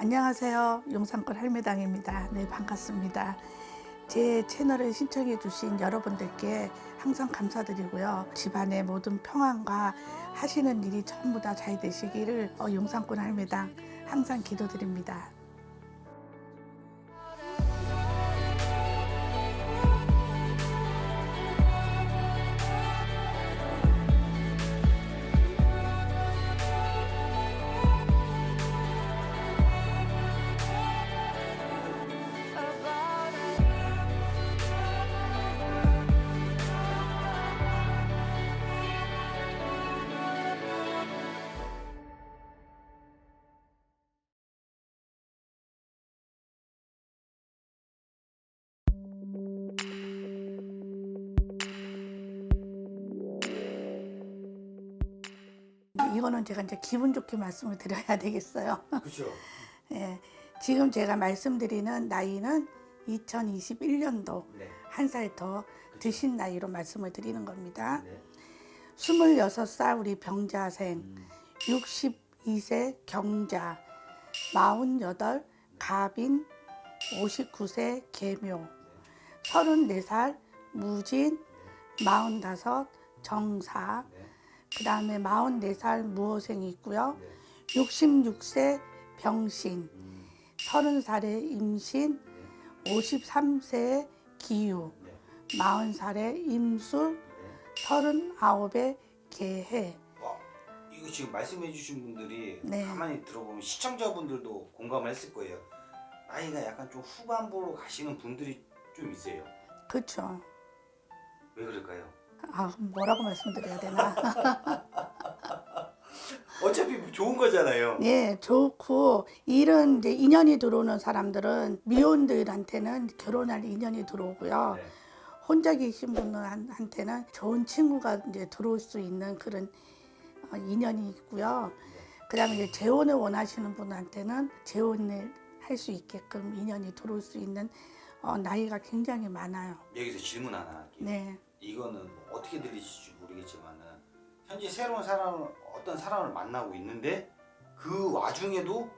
안녕하세요. 용산권 할매당입니다. 네, 반갑습니다. 제 채널을 신청해 주신 여러분들께 항상 감사드리고요. 집안의 모든 평안과 하시는 일이 전부 다 잘 되시기를 어, 용산권 할매당 항상 기도드립니다. 이거는 제가 이제 기분 좋게 말씀을 드려야 되겠어요. 그렇죠. 예, 지금 제가 말씀드리는 나이는 2021년도 네. 한 살 더 드신 나이로 말씀을 드리는 겁니다. 네. 26살 우리 병자생, 음, 62세 경자, 48 갑인, 59세 계묘, 34살 무진, 45 정사, 네. 그 다음에 44살 무호생이 있고요. 네. 66세 병신, 음, 30살에 임신, 53세에 기유, 네. 40살에 임술, 네. 39에 개해. 와, 이거 지금 말씀해주신 분들이 네. 가만히 들어보면 시청자분들도 공감을 했을 거예요. 나이가 약간 좀 후반부로 가시는 분들이 좀 있어요. 그렇죠. 왜 그럴까요? 아, 뭐라고 말씀드려야 되나? 어차피 좋은 거잖아요. 예, 좋고 일은 이제 인연이 들어오는 사람들은 미혼들한테는 결혼할 인연이 들어오고요. 네. 혼자 계신 분들한테는 좋은 친구가 이제 들어올 수 있는 그런 어, 인연이 있고요. 그다음에 이제 재혼을 원하시는 분한테는 재혼을 할 수 있게끔 인연이 들어올 수 있는 어, 나이가 굉장히 많아요. 여기서 질문 하나 할게요. 네, 이거는 뭐 어떻게 들리실지 모르겠지만은 현재 새로운 사람을 어떤 사람을 만나고 있는데 그 와중에도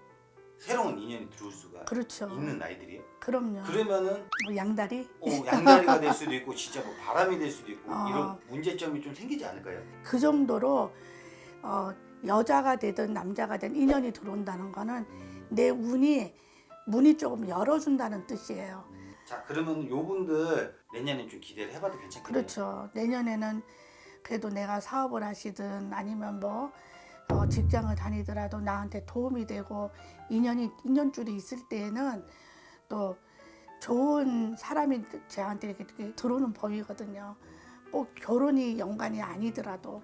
새로운 인연이 들어올 수가 그렇죠. 있는 나이들이에요. 그럼요. 그러면은 뭐 양다리 어, 양다리가 될 수도 있고 진짜 뭐 바람이 될 수도 있고 어. 이런 문제점이 좀 생기지 않을까요? 그 정도로 어, 여자가 되든 남자가 되든 인연이 들어온다는 거는 음, 내 운이 문이 조금 열어준다는 뜻이에요. 자 그러면 요분들 내년에 좀 기대를 해봐도 괜찮겠네요. 그렇죠. 내년에는 그래도 내가 사업을 하시든 아니면 뭐 어, 직장을 다니더라도 나한테 도움이 되고 인연이 인연줄이 있을 때에는 또 좋은 사람이 저한테 이렇게 들어오는 법이거든요. 꼭 결혼이 연관이 아니더라도